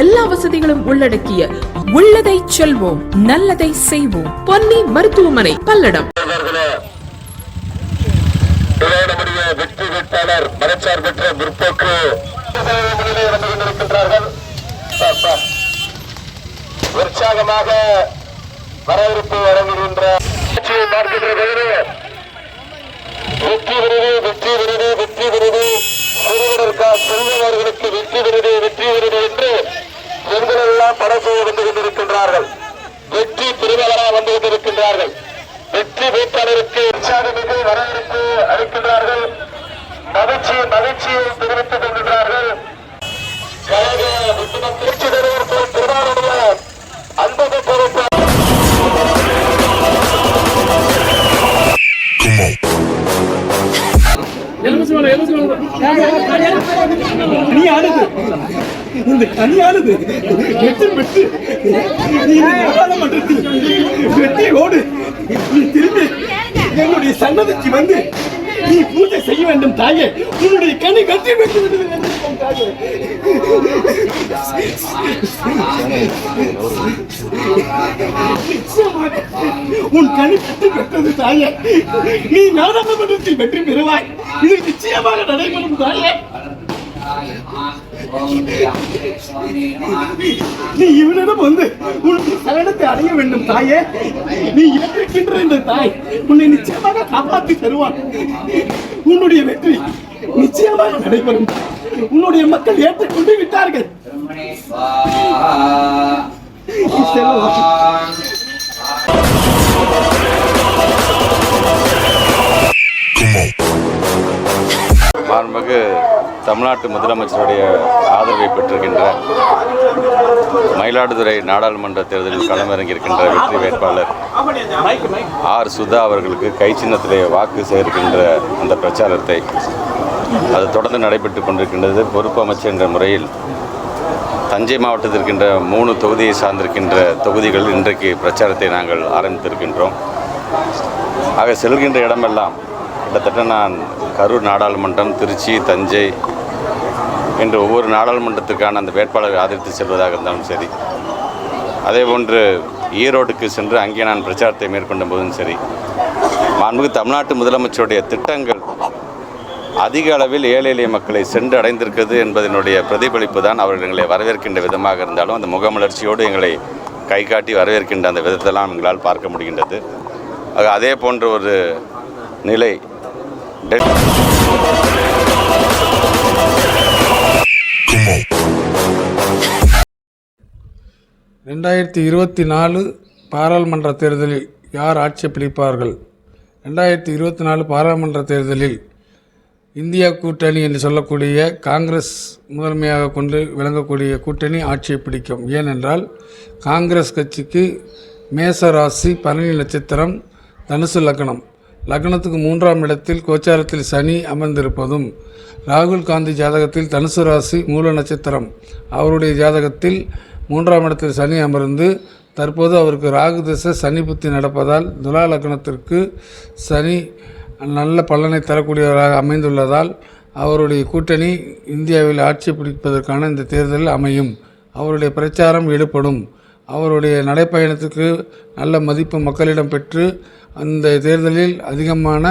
எல்லா வசதிகளும் உள்ளடக்கிய உள்ளதை செல்வோம் நல்லதை செய்வோம். பொன்னி மருத்துவமனை பல்லடம். வெற்றி வேட்பாளர் மதச்சார்பற்ற முற்போக்கு. முன்னிலை வந்து கொண்டிருக்கின்றார்கள் பா, பா. உற்சாகமாக வரவேற்பு வழங்குகின்ற வெற்றி விருது வெற்றி விருது வெற்றி விருது அவர்களுக்கு வெற்றி விருது வெற்றி விருது என்று பெண்களெல்லாம் பட செய்ய வந்து கொண்டிருக்கின்றார்கள். வெற்றி திருமலரா வந்து கொண்டிருக்கின்றார்கள். வெற்றி வேட்பாளருக்கு உற்சாகமிகு வரவேற்பு அளிக்கின்றார்கள். மகிழ்ச்சி மகிழ்ச்சியை தெரிவித்துக் கொள்கின்றார்கள். கழக ஒட்டுமொத்த திருச்சி இந்த கனியானது வெற்றி பெற்று நீ நாடாளுமன்றத்தில் வெற்றியோடு நீ திரும்பி என்னுடைய சன்னதிக்கு வந்து நீ பூஜை செய்ய வேண்டும் தாயே. உன்னுடைய கனி வெற்றி பெற்று விடுது நிச்சயமாக உன் கனி வெற்றி பெற்றது தாயே. நீ நாடாளுமன்றத்தில் வெற்றி பெறுவாய். இது நிச்சயமாக நடைபெறும் தாயே. நீ இவனிடம் வந்து உன் சரணத்தை அடைய வேண்டும் தாயே. நீ ஏற்றிருக்கின்ற இந்த தாய் உன்னை நிச்சயமாக காப்பாற்றி தருவான். உன்னுடைய வெற்றி நிச்சயமாக நடைபெறும். உன்னுடைய மக்கள் ஏற்றுக்கொண்டு விட்டார்கள். மாண்புமிகு தமிழ்நாட்டு முதலமைச்சருடைய ஆதரவை பெற்றிருக்கின்ற மயிலாடுதுறை நாடாளுமன்ற தேர்தலில் களமிறங்கியிருக்கின்ற வெற்றி வேட்பாளர் ஆர் சுதா அவர்களுக்கு கை சின்னத்திலே வாக்கு சேர்க்கின்ற அந்த பிரச்சாரத்தை அது தொடர்ந்து நடைபெற்று கொண்டிருக்கின்றது. பொறுப்பு அமைச்சர் என்ற முறையில் தஞ்சை மாவட்டத்தில் இருக்கின்ற மூணு தொகுதியை சார்ந்திருக்கின்ற தொகுதிகள் இன்றைக்கு பிரச்சாரத்தை நாங்கள் ஆரம்பித்திருக்கின்றோம். ஆக செல்கின்ற இடமெல்லாம் கிட்டத்தட்ட நான் கரூர் நாடாளுமன்றம் திருச்சி தஞ்சை என்று ஒவ்வொரு நாடாளுமன்றத்துக்கான அந்த வேட்பாளரை ஆதரித்து செல்வதாக இருந்தாலும் சரி அதேபோன்று ஈரோடுக்கு சென்று அங்கே நான் பிரச்சாரத்தை மேற்கொண்ட போதும் சரி மாண்புமிகு தமிழ்நாட்டு முதலமைச்சருடைய திட்டங்கள் அதிக அளவில் ஏழை எளிய மக்களை சென்று அடைந்திருக்கிறது என்பதனுடைய பிரதிபலிப்பு தான் அவர்கள் எங்களை வரவேற்கின்ற விதமாக இருந்தாலும் அந்த முகமலர்ச்சியோடு எங்களை கை காட்டி வரவேற்கின்ற அந்த விதத்தெல்லாம் எங்களால் பார்க்க முடிகின்றது. அதே போன்ற ஒரு நிலை ரெண்டாயிரத்தி இருபத்தி நாலு பாராளுமன்ற தேர்தலில் யார் ஆட்சி பிடிப்பார்கள்? ரெண்டாயிரத்தி இருபத்தி நாலு பாராளுமன்ற தேர்தலில் இந்தியா கூட்டணி என்று சொல்லக்கூடிய காங்கிரஸ் முதன்மையாக கொண்டு விளங்கக்கூடிய கூட்டணி ஆட்சியை பிடிக்கும். ஏனென்றால் காங்கிரஸ் கட்சிக்கு மேச ராசி நட்சத்திரம் தனுசு லக்னம். லக்னத்துக்கு மூன்றாம் இடத்தில் கோச்சாரத்தில் சனி அமர்ந்திருப்பதும் ராகுல் காந்தி ஜாதகத்தில் தனுசு ராசி மூல நட்சத்திரம். அவருடைய ஜாதகத்தில் மூன்றாம் இடத்தில் சனி அமர்ந்து தற்போது அவருக்கு ராகு திசை சனி புத்தி நடப்பதால் துலா லக்னத்திற்கு சனி நல்ல பலனை தரக்கூடியவராக அமைந்துள்ளதால் அவருடைய கூட்டணி இந்தியாவில் ஆட்சி பிடிப்பதற்கான இந்த தேர்தல் அமையும். அவருடைய பிரச்சாரம் ஈடுபடும். அவருடைய நடைப்பயணத்துக்கு நல்ல மதிப்பு மக்களிடம் பெற்று அந்த தேர்தலில் அதிகமான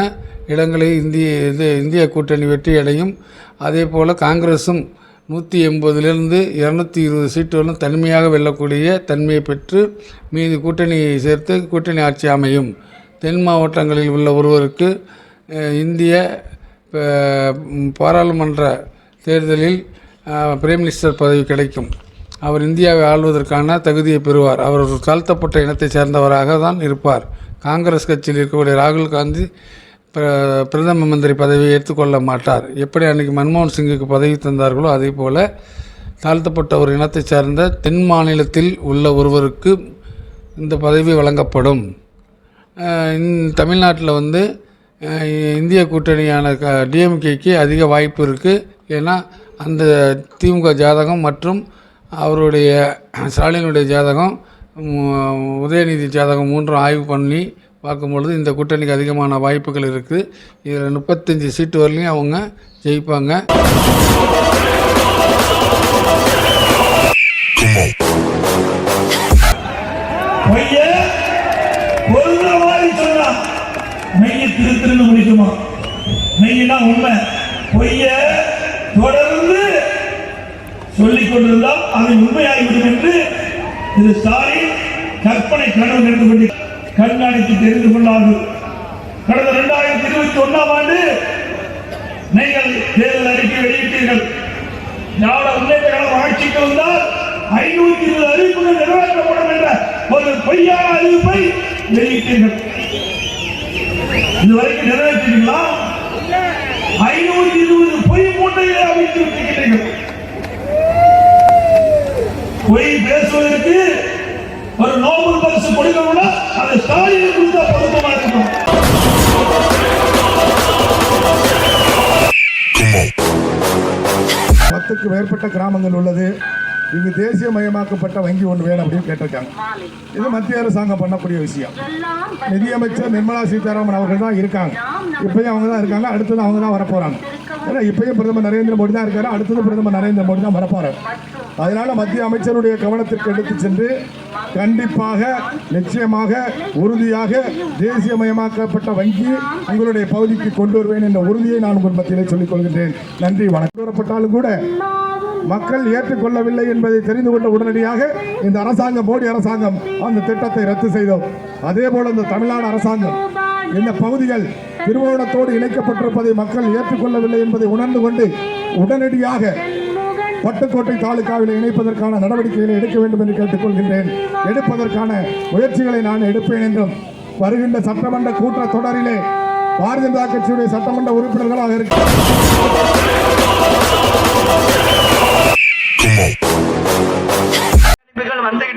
இடங்களை இந்திய இது இந்திய கூட்டணி வெற்றியடையும். அதே போல் காங்கிரஸும் நூற்றி எண்பதுலேருந்து இரநூத்தி இருபது சீட்டுகளும் தனிமையாக வெல்லக்கூடிய தன்மையை பெற்று மீதி கூட்டணியை சேர்த்து கூட்டணி ஆட்சி அமையும். தென் மாவட்டங்களில் உள்ள ஒருவருக்கு இந்திய பாராளுமன்ற தேர்தலில் பிரைம் மினிஸ்டர் பதவி கிடைக்கும். அவர் இந்தியாவை ஆள்வதற்கான தகுதியை பெறுவார். அவர் ஒரு தாழ்த்தப்பட்ட இனத்தைச் சேர்ந்தவராக தான் இருப்பார். காங்கிரஸ் கட்சியில் இருக்கக்கூடிய ராகுல் காந்தி பிரதம மந்திரி பதவியை ஏற்றுக்கொள்ள மாட்டார். எப்படி அன்றைக்கி மன்மோகன் சிங்குக்கு பதவி தந்தார்களோ அதே போல் தாழ்த்தப்பட்ட ஒரு இனத்தைச் சார்ந்த தென் மாநிலத்தில் உள்ள ஒருவருக்கு இந்த பதவி வழங்கப்படும். தமிழ்நாட்டில் வந்து இந்திய கூட்டணியான க டிஎம்கேக்கு அதிக வாய்ப்பு இருக்குது ஏன்னா அந்த திமுக ஜாதகம் மற்றும் அவருடைய ஸ்டாலினுடைய ஜாதகம் உதயநிதி ஜாதகம் மூன்றும் ஆய்வு பண்ணி பார்க்கும்பொழுது இந்த கூட்டணிக்கு அதிகமான வாய்ப்புகள் இருக்குது இதில் முப்பத்தஞ்சு சீட்டு வரலையும் அவங்க ஜெயிப்பாங்க. முடிக்குமா? தொடர்ந்து என்று கற்பனை கனவு நின்று கொண்டிருக்கிறார். கண்காணித்து தெரிந்து கொண்டார்கள் கடந்த இரண்டாயிரத்தி இருபத்தி ஒன்னாம் ஆண்டு நீங்கள் தேர்தல் அறிக்கை வெளியிட்டீர்கள். திராவிட முன்னேற்ற கழகம் ஆட்சிக்கு வந்தால் ஐநூத்தி இருபது அறிவிப்புகள் நிறைவேற்றப்படும் என்ற ஒரு பொய்யான அறிவிப்பை வெளியிட்டீர்கள். இதுவரைக்கும் நிறைவேற்றீங்களா ஐநூத்தி இருபது பொய் மூட்டைகளை அமைத்து விட்டிருக்கிறீர்கள் பொய் பேசுவதற்கு ஒரு நோபல் பரிசு கொடுக்கணும்னா அது ஸ்டாலின் கொடுத்த பொருத்தமா இருக்கும். பத்துக்கு மேற்பட்ட கிராமங்கள் உள்ளது. இங்கு தேசியமயமாக்கப்பட்ட வங்கி ஒன்று வேணும் அப்படின்னு கேட்டிருக்காங்க. இது மத்திய அரசாங்கம் பண்ணக்கூடிய விஷயம். நிதியமைச்சர் நிர்மலா சீதாராமன் அவர்கள் தான் இருக்காங்க. இப்பயும் அவங்க தான் இருக்காங்க. அடுத்தது அவங்க தான் வரப்போறாங்க. ஏன்னா இப்பயும் பிரதமர் நரேந்திர மோடி தான் இருக்காரு. அடுத்தது பிரதமர் நரேந்திர மோடி தான் வரப்போறாரு. அதனால மத்திய அமைச்சருடைய கவனத்திற்கு எடுத்து சென்று கண்டிப்பாக நிச்சயமாக உறுதியாக தேசியமயமாக்கப்பட்ட வங்கி உங்களுடைய பகுதிக்கு கொண்டு வருவேன் என்ற உறுதியை நான் உங்கள் மத்தியிலே சொல்லிக் கொள்கின்றேன். நன்றி வணக்கம். கூறப்பட்டாலும் கூட மக்கள் ஏற்றுக்கொள்ளவில்லை என்பதை தெரிந்து கொண்ட உடனடியாக இந்த அரசாங்கம் மோடி அரசாங்கம் அந்த திட்டத்தை ரத்து செய்தோம். அதே போல இந்த தமிழ்நாடு அரசாங்கம் இந்த பகுதிகள் திருவோணத்தோடு இணைக்கப்பட்டிருப்பதை மக்கள் ஏற்றுக்கொள்ளவில்லை என்பதை உணர்ந்து கொண்டு உடனடியாக பட்டுக்கோட்டை தாலுகாவில் இணைப்பதற்கான நடவடிக்கைகளை எடுக்க வேண்டும் என்று கேட்டுக்கொள்கின்றேன். எடுப்பதற்கான முயற்சிகளை நான் எடுப்பேன் என்றும் வருகின்ற சட்டமன்ற கூட்டத் தொடரிலே பாரதிய ஜனதா கட்சியுடைய சட்டமன்ற உறுப்பினர்களாக இருக்கிறார்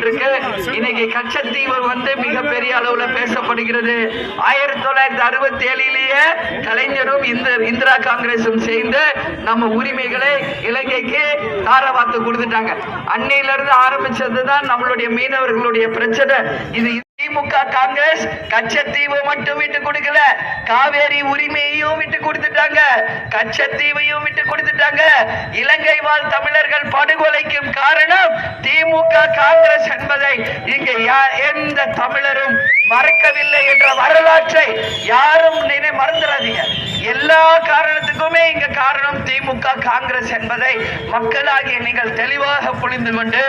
இருக்கு. இன்னைக்கு கச்சத்தீவு வந்து மிகப்பெரிய அளவுல பேசப்படுகிறது. ஆயிரத்தி தொள்ளாயிரத்தி அறுபத்தி ஏழிலேயே கலைஞரும் இந்த இந்திரா காங்கிரசும் சேர்ந்து நம்ம உரிமைகளை இலங்கைக்கு தாரவாத்து கொடுத்துட்டாங்க. அன்னையில இருந்து ஆரம்பிச்சது தான் நம்மளுடைய மீனவர்களுடைய பிரச்சனை. இது திமுக காங்கிரஸ் கச்சத்தீவு மட்டும் விட்டு கொடுக்கல. காவேரி உரிமையையும் விட்டு கொடுத்துட்டாங்க. கச்சத்தீவையும் விட்டு கொடுத்துட்டாங்க. இலங்கை வாழ் தமிழர்கள் படுகொலைக்கும் காரணம் தீ இங்க யா- எந்த தமிழரும் மறக்கவில்லை என்ற வரலாற்றை யாரும் நினை மறந்துடாதீங்க எல்லா காரணத்துக்குமே இங்க காரணம் திமுக காங்கிரஸ் என்பதை மக்களாகிய நீங்கள் தெளிவாக புரிந்து கொண்டு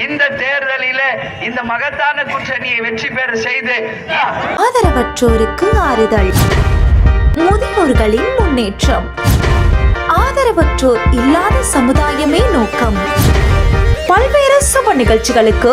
இந்த தேர்தலில இந்த மகத்தான கூட்டணியை வெற்றி பெற செய்து ஆதரவற்றோருக்கு ஆறுதல். முதியோர்களின் முன்னேற்றம். ஆதரவற்றோர் இல்லாத சமுதாயமே நோக்கம். பல்வேறு சுப நிகழ்ச்சிகளுக்கு